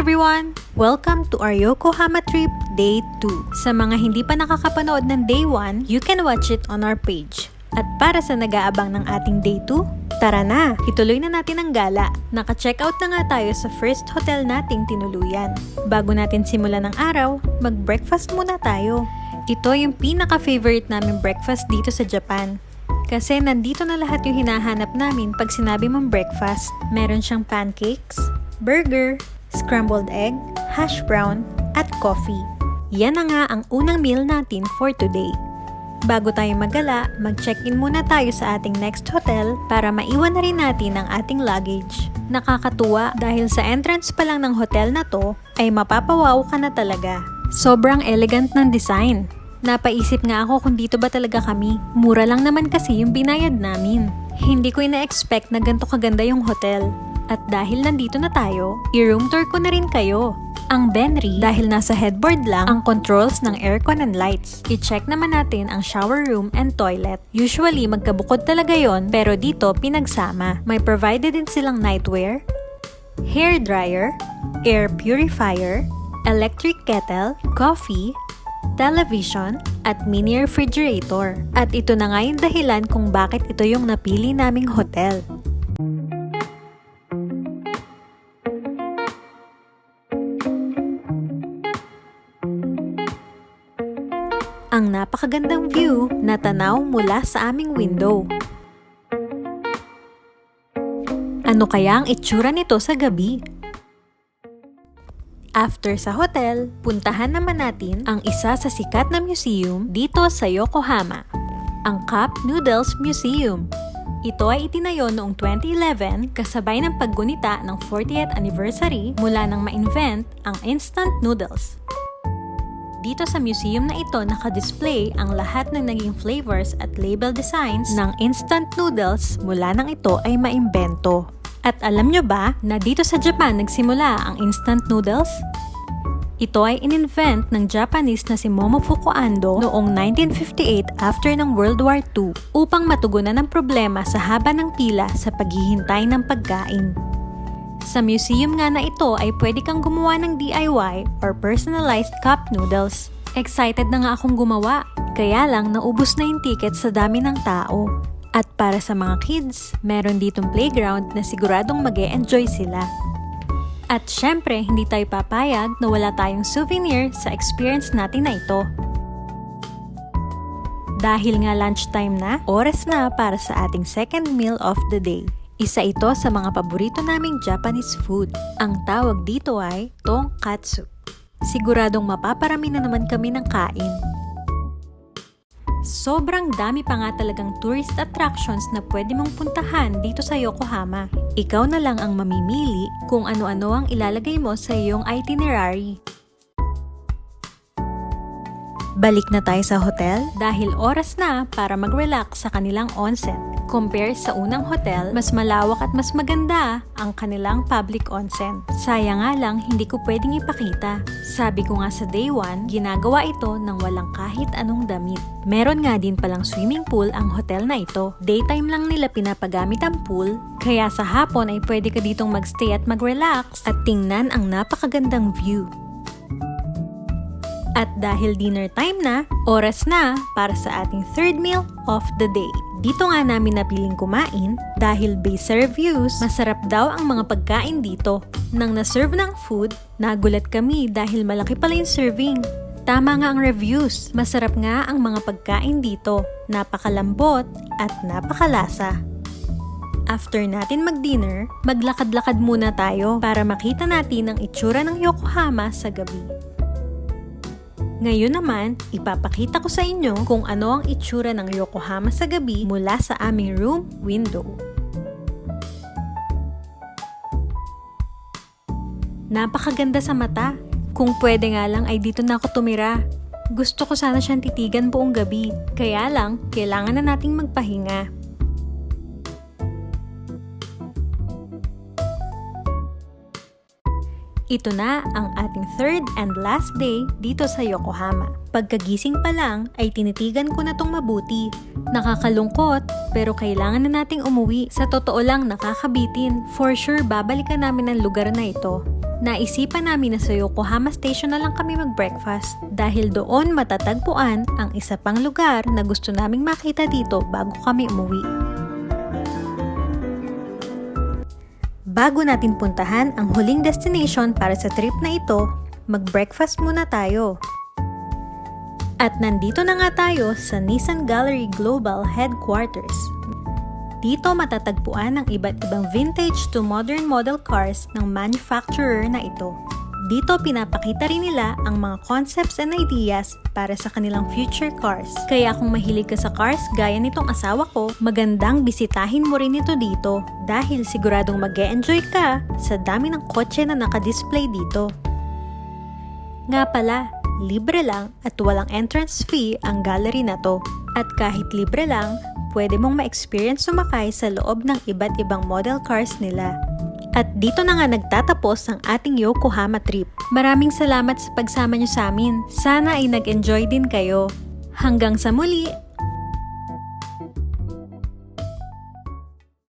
Everyone! Welcome to our Yokohama trip day 2. Sa mga hindi pa nakakapanood ng day 1, you can watch it on our page. At para sa nag-aabang ng ating day 2, tara na! Ituloy na natin ang gala. Naka-check out na nga tayo sa first hotel nating tinuluyan. Bago natin simulan ng araw, mag-breakfast muna tayo. Ito yung pinaka-favorite namin breakfast dito sa Japan. Kasi nandito na lahat yung hinahanap namin pag sinabi mong breakfast. Meron siyang pancakes, burger, scrambled egg, hash brown, at coffee. Yan na nga ang unang meal natin for today. Bago tayo magala, mag-check-in muna tayo sa ating next hotel para maiwan na rin natin ang ating luggage. Nakakatuwa dahil sa entrance pa lang ng hotel na to ay mapapawaw ka na talaga. Sobrang elegant ng design. Napaisip nga ako kung dito ba talaga kami. Mura lang naman kasi yung binayad namin. Hindi ko ina-expect na ganito kaganda yung hotel. At dahil nandito na tayo, i-room tour ko na rin kayo. Ang Benry, dahil nasa headboard lang ang controls ng aircon and lights. I-check naman natin ang shower room and toilet. Usually, magkabukod talaga yon pero dito pinagsama. May provided din silang nightwear, hair dryer, air purifier, electric kettle, coffee, television, at mini refrigerator. At ito na nga yung dahilan kung bakit ito yung napili naming hotel. Ang napakagandang view na tanaw mula sa aming window. Ano kaya ang itsura nito sa gabi? After sa hotel, puntahan naman natin ang isa sa sikat na museum dito sa Yokohama, ang Cup Noodles Museum. Ito ay itinayo noong 2011 kasabay ng paggunita ng 40th anniversary mula nang ma-invent ang instant noodles. Dito sa museum na ito nakadisplay ang lahat ng naging flavors at label designs ng instant noodles mula nang ito ay maimbento. At alam nyo ba na dito sa Japan nagsimula ang instant noodles? Ito ay in-invent ng Japanese na si Momofuku Ando noong 1958 after ng World War II upang matugunan ang problema sa haba ng pila sa paghihintay ng pagkain. Sa museum nga na ito ay pwede kang gumawa ng DIY or personalized cup noodles. Excited na nga akong gumawa, kaya lang naubos na yung ticket sa dami ng tao. At para sa mga kids, meron ditong playground na siguradong mag enjoy sila. At syempre, hindi tayo papayag na wala tayong souvenir sa experience natin na ito. Dahil nga lunchtime na, oras na para sa ating second meal of the day. Isa ito sa mga paborito naming Japanese food. Ang tawag dito ay tonkatsu. Siguradong mapaparami na naman kami ng kain. Sobrang dami pa nga talagang tourist attractions na pwede mong puntahan dito sa Yokohama. Ikaw na lang ang mamimili kung ano-ano ang ilalagay mo sa iyong itinerary. Balik na tayo sa hotel dahil oras na para mag-relax sa kanilang onsen. Compare sa unang hotel, mas malawak at mas maganda ang kanilang public onsen. Sayang nga lang, hindi ko pwedeng ipakita. Sabi ko nga sa day 1, ginagawa ito ng walang kahit anong damit. Meron nga din palang swimming pool ang hotel na ito. Daytime lang nila pinapagamit ang pool, kaya sa hapon ay pwede ka ditong magstay at mag-relax at tingnan ang napakagandang view. At dahil dinner time na, oras na para sa ating third meal of the day. Dito nga namin napiling kumain dahil based sa reviews, masarap daw ang mga pagkain dito. Nang na-serve ng food, nagulat kami dahil malaki pala yung serving. Tama nga ang reviews, masarap nga ang mga pagkain dito, napakalambot at napakalasa. After natin mag-dinner, maglakad-lakad muna tayo para makita natin ang itsura ng Yokohama sa gabi. Ngayon naman, ipapakita ko sa inyo kung ano ang itsura ng Yokohama sa gabi mula sa aming room window. Napakaganda sa mata. Kung pwede nga lang ay dito na ako tumira. Gusto ko sana siyang titigan buong gabi. Kaya lang, kailangan na nating magpahinga. Ito na ang ating third and last day dito sa Yokohama. Pagkagising pa lang ay tinitigan ko na tong mabuti. Nakakalungkot pero kailangan na nating umuwi. Sa totoo lang nakakabitin. For sure babalikan namin ang lugar na ito. Naisipan namin na sa Yokohama Station na lang kami mag-breakfast dahil doon matatagpuan ang isa pang lugar na gusto naming makita dito bago kami umuwi. Bago natin puntahan ang huling destination para sa trip na ito, mag-breakfast muna tayo. At nandito na nga tayo sa Nissan Gallery Global Headquarters. Dito matatagpuan ang iba't ibang vintage to modern model cars ng manufacturer na ito. Dito pinapakita rin nila ang mga concepts and ideas para sa kanilang future cars. Kaya kung mahilig ka sa cars gaya nitong asawa ko, magandang bisitahin mo rin ito dito dahil siguradong mag enjoy ka sa dami ng kotse na nakadisplay dito. Nga pala, libre lang at walang entrance fee ang gallery na to. At kahit libre lang, pwede mong ma-experience sumakay sa loob ng iba't ibang model cars nila. At dito na nga nagtatapos ang ating Yokohama trip. Maraming salamat sa pagsama nyo sa amin. Sana ay nag-enjoy din kayo. Hanggang sa muli!